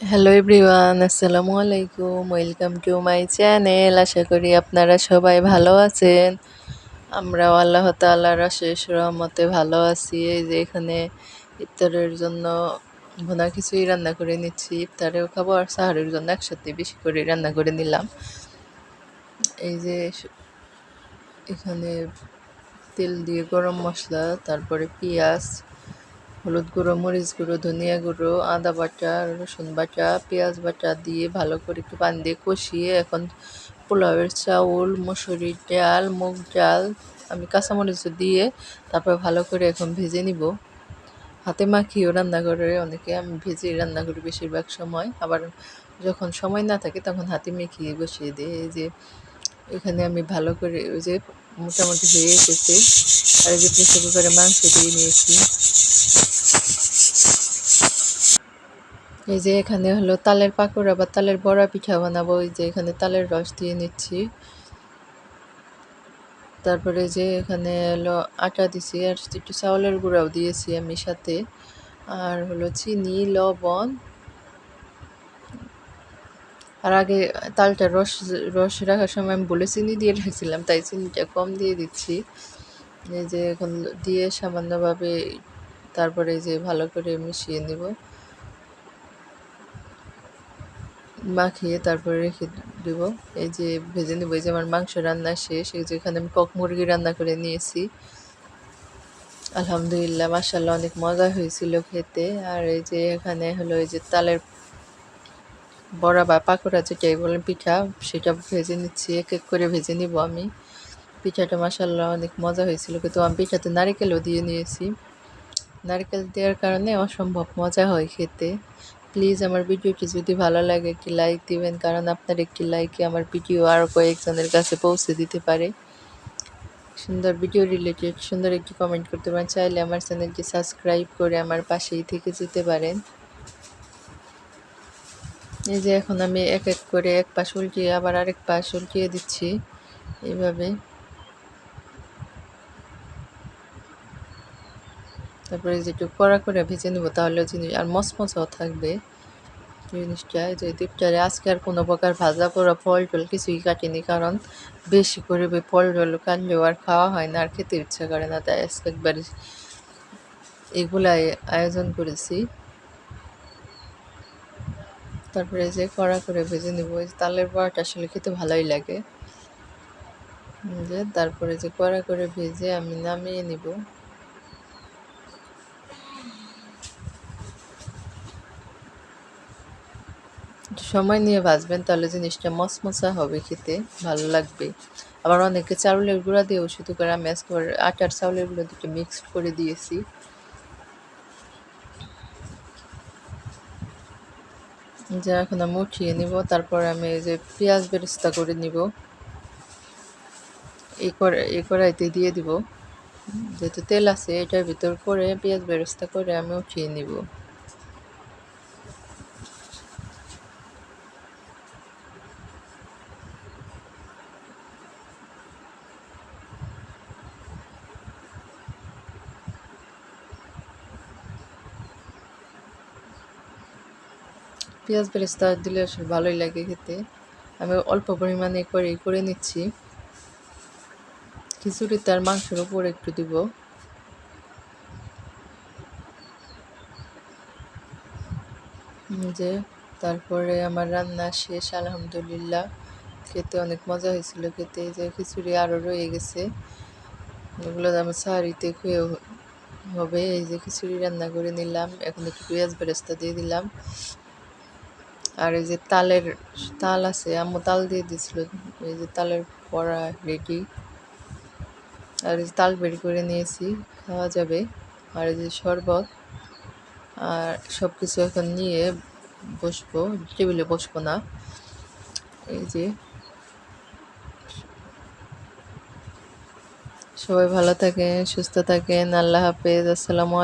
Hello everyone আসসালামু আলাইকুম welcome to my channel আশা করি আপনারা সবাই ভালো আছেন। আমরাও আল্লাহ তাল্লাহর শেষ রহমতে ভালো আছি। এই যে এখানে ইফতারের জন্য ভুনা কিছুই রান্না করে নিচ্ছি। ইফতারেও খাব আর সাহারের জন্য একসাথে বেশি করে রান্না করে নিলাম। এই যে এখানে তেল দিয়ে গরম মশলা, তারপরে পেঁয়াজ হলুদ গুঁড়ো, মরিচ গুঁড়ো, ধনিয়া গুঁড়ো, আদা বাটা, রসুন বাটা, পেঁয়াজ বাটা দিয়ে ভালো করে একটু পানি দিয়ে কষিয়ে এখন পোলাওয়ের চাউল, মুসুরির ডাল, মুগ ডাল, আমি কাঁচামরিচ দিয়ে তারপর ভালো করে এখন ভেজে নিব। হাতে মাখিয়েও রান্না করে অনেকে, আমি ভেজে রান্না করি বেশিরভাগ সময়। আবার যখন সময় না থাকে তখন হাতে মেখিয়ে বসিয়ে দিই। এই যে এখানে আমি ভালো করে ওই যে মোটামুটি হয়ে এসেছে। আর এই যে প্রেসার কুকারে মাংস দিয়ে নিয়েছি। এই যে এখানে হলো তালের পাকোড়া বা তালের বড়া পিঠা বানাবো। এই যে এখানে তালের রস দিয়ে নিচ্ছি। তারপরে যে এখানে হলো আটা দিছি আর একটু চাউলের গুঁড়াও দিয়েছি আমি সাথে। আর হলো চিনি, লবণ আর আগে তালটা রস রস রাখার সময় আমি বলে চিনি দিয়ে রাখছিলাম, তাই চিনিটা কম দিয়ে দিচ্ছি। এই যে এখন দিয়ে সামান্যভাবে তারপরে যে ভালো করে মিশিয়ে নেব। মাখিয়ে তারপরে রেখে দেবো। এই যে ভেজে নেব, এই যে আমার মাংস রান্না শেষ, এই যে এখানে আমি কক মুরগি রান্না করে নিয়েছি। আলহামদুলিল্লাহ মাসাল্লাহ অনেক মজা হয়েছিল খেতে। আর এই যে এখানে হলো, এই যে তালের বড়া বা পাকোড়া যেটাই বলেন, পিঠা, সেটা ভেজে নিচ্ছি, এক এক করে ভেজে নিব আমি। পিঠাটা মাসাল্লাহ অনেক মজা হয়েছিল, কিন্তু আমি পিঠাতে নারিকেলও দিয়ে নিয়েছি। নারকেল দেওয়ার কারণে অসম্ভব মজা হয় খেতে। প্লিজ আমার ভিডিওটি যদি ভালো লাগে, একটি লাইক দিবেন, কারণ আপনার একটি লাইকে আমার ভিডিও আরও কয়েকজনের কাছে পৌঁছে দিতে পারে। সুন্দর ভিডিও রিলেটেড, সুন্দর একটি কমেন্ট করতে পারেন, চাইলে আমার চ্যানেলটি সাবস্ক্রাইব করে আমার পাশেই থেকে যেতে পারেন। এই যে এখন আমি এক এক করে এক পাশ উল্টিয়ে আবার আরেক পাশ উল্টিয়ে দিচ্ছি এইভাবে। তারপরে যেটু কড়া করে ভেজে নেব তাহলে জিনিস আর মচমচাও থাকবে জিনিসটা। যে ডিপটারে আজকে আর কোনো প্রকার ভাজা পোড়া, ফল টল কিছুই কাটিনি কারণ বেশি করে ফল টল কাটলেও আর খাওয়া হয় না, আর খেতে ইচ্ছা করে না। তাই আজকে একবারে এগুলাই আয়োজন করেছি। তারপরে যে কড়া করে ভেজে নেব তালের বড়াটা আসলে খেতে ভালোই লাগে। যে তারপরে যে কড়া করে ভেজে আমি নামিয়ে নিব। সময় নিয়ে ভাজবেন, তাহলে জিনিসটা মশমশা হবে খেতে, ভালো লাগবে। আবার অনেকে চাউলের গুঁড়া দিয়েও শুধু করে, আমি আজকে আটার চাউলের গুঁড়া দুটো মিক্সড করে দিয়েছি। যে এখন আমি উঠিয়ে নিব, তারপর আমি এই যে পেঁয়াজ বেরেস্তা করে নিব। এই করে, এই কড়াইতে দিয়ে দিব। যেহেতু তেল আছে, এটার ভিতর করে পেঁয়াজ বেরেস্তা করে আমি উঠিয়ে নিব। পেঁয়াজ বেরেস্তা দিলে আসলে ভালোই লাগে খেতে। আমি অল্প পরিমাণে করে করে নিচ্ছি। খিচুড়ি তার মাংসের উপর একটু দিব। যে তারপরে আমার রান্না শেষ, আলহামদুলিল্লাহ। খেতে অনেক মজা হয়েছিল খেতে। যে খিচুড়ি আরও রয়ে গেছে। এগুলো আমি সাহারিতে খুঁয়ে হবে। এই যে খিচুড়ি রান্না করে নিলাম। এখন একটু পেঁয়াজ বেরেস্তা দিয়ে দিলাম। আর এই যে তালের তাল আছে, আম্মু তাল দিয়ে দিছিল, এই যে তালের পড়া রেডি। আর এই তাল বের করে নিয়েছি, খাওয়া যাবে। আর এই যে শরবত, আর সব কিছু এখন নিয়ে বসবো, টেবিলে বসবো না। এই যে সবাই ভালো থাকেন, সুস্থ থাকেন, আল্লাহ হাফেজ, আসসালামু